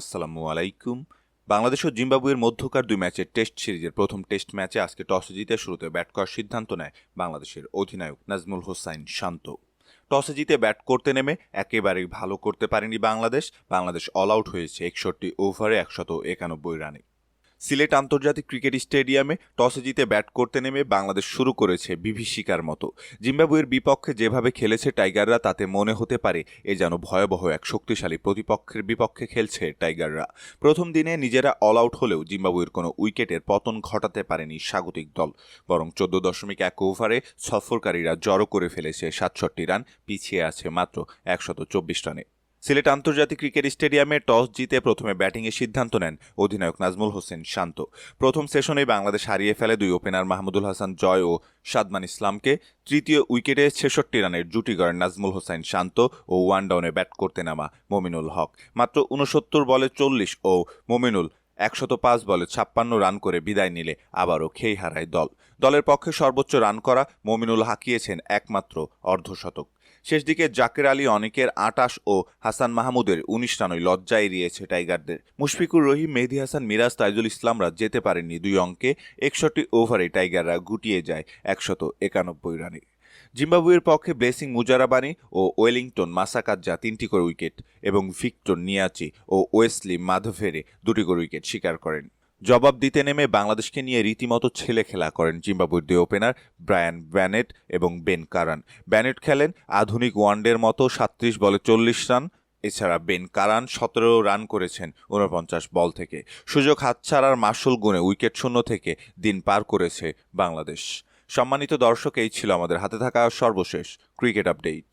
আসসালামু আলাইকুম। বাংলাদেশ ও জিম্বাবুয়ের মধ্যকার দুই ম্যাচের টেস্ট সিরিজের প্রথম টেস্ট ম্যাচে আজকে টস জিতে শুরুতে ব্যাট করার সিদ্ধান্ত নেয় বাংলাদেশের অধিনায়ক নাজমুল হোসাইন শান্ত। টসে জিতে ব্যাট করতে নেমে একেবারেই ভালো করতে পারেনি বাংলাদেশ। বাংলাদেশ অল আউট হয়েছে একষট্টি ওভারে একশত একানব্বই রানে। সিলেট আন্তর্জাতিক ক্রিকেট স্টেডিয়ামে টসে জিতে ব্যাট করতে নেমে বাংলাদেশ শুরু করেছে বিভীষিকার মতো। জিম্বাবুয়ের বিপক্ষে যেভাবে খেলেছে টাইগাররা, তাতে মনে হতে পারে এ যেন ভয়াবহ এক শক্তিশালী প্রতিপক্ষের বিপক্ষে খেলছে টাইগাররা। প্রথম দিনে নিজেরা অল আউট হলেও জিম্বাবুয়ের কোনো উইকেটের পতন ঘটাতে পারেনি স্বাগতিক দল। বরং চোদ্দ দশমিক এক ওভারে সফরকারীরা জড়ো করে ফেলেছে সাতষট্টি রান, পিছিয়ে আছে মাত্র একশত চব্বিশ রানে। সিলেট আন্তর্জাতিক ক্রিকেট স্টেডিয়ামে টস জিতে প্রথমে ব্যাটিংয়ের সিদ্ধান্ত নেন অধিনায়ক নাজমুল হোসেন শান্ত। প্রথম সেশনেই বাংলাদেশ হারিয়ে ফেলে দুই ওপেনার মাহমুদুল হাসান জয় ও সাদমান ইসলামকে। তৃতীয় উইকেটে ছেষট্টি রানের জুটি গড়েন নাজমুল হোসেন শান্ত ও ওয়ান ডাউনে ব্যাট করতে নামা মমিনুল হক। মাত্র উনসত্তর বলে চল্লিশ ও মমিনুল একশত পাঁচ বলে ছাপ্পান্ন রান করে বিদায় নিলে আবারও খেই হারায় দল। দলের পক্ষে সর্বোচ্চ রান করা মমিনুল হাঁকিয়েছেন একমাত্র অর্ধশতক শেষ দিকে জাকের আলী, অনেকের আটাশ ও হাসান মাহমুদের উনিশ রানই লজ্জা এড়িয়েছে টাইগারদের। মুশফিকুর রহিম, মেহেদি হাসান, মিরাজ, তাইজুল ইসলামরা যেতে পারেননি দুই অঙ্কে। একষট্টি ওভারে টাইগাররা গুটিয়ে যায় একশত একানব্বই রানে। জিম্বাবুয়ের পক্ষে ব্লেসিং মুজারাবানি ও ওয়েলিংটন মাসাকাজ্জা তিনটি করে উইকেট এবং ভিক্টর নিয়াচি ও ওয়েসলি মাধভেরে দুটি করে উইকেট শিকার করেন। জবাব দিতে নেমে বাংলাদেশকে নিয়ে রীতিমতো ছেলে খেলা করেন জিম্বাবুয়ের দুই ওপেনার ব্রায়ান ব্যানেট এবং বেন কারান। ব্যানেট খেলেন আধুনিক ওয়ানডের মতো সাত্রিশ বলে চল্লিশ রান, এছাড়া বেন কারান সতেরো রান করেছেন ঊনপঞ্চাশ বল থেকে। সুযোগ হাতছাড়ার মাসুল গুণে উইকেট শূন্য থেকে দিন পার করেছে বাংলাদেশ। সম্মানিত দর্শক, এই ছিল আমাদের হাতে থাকা সর্বশেষ ক্রিকেট আপডেট।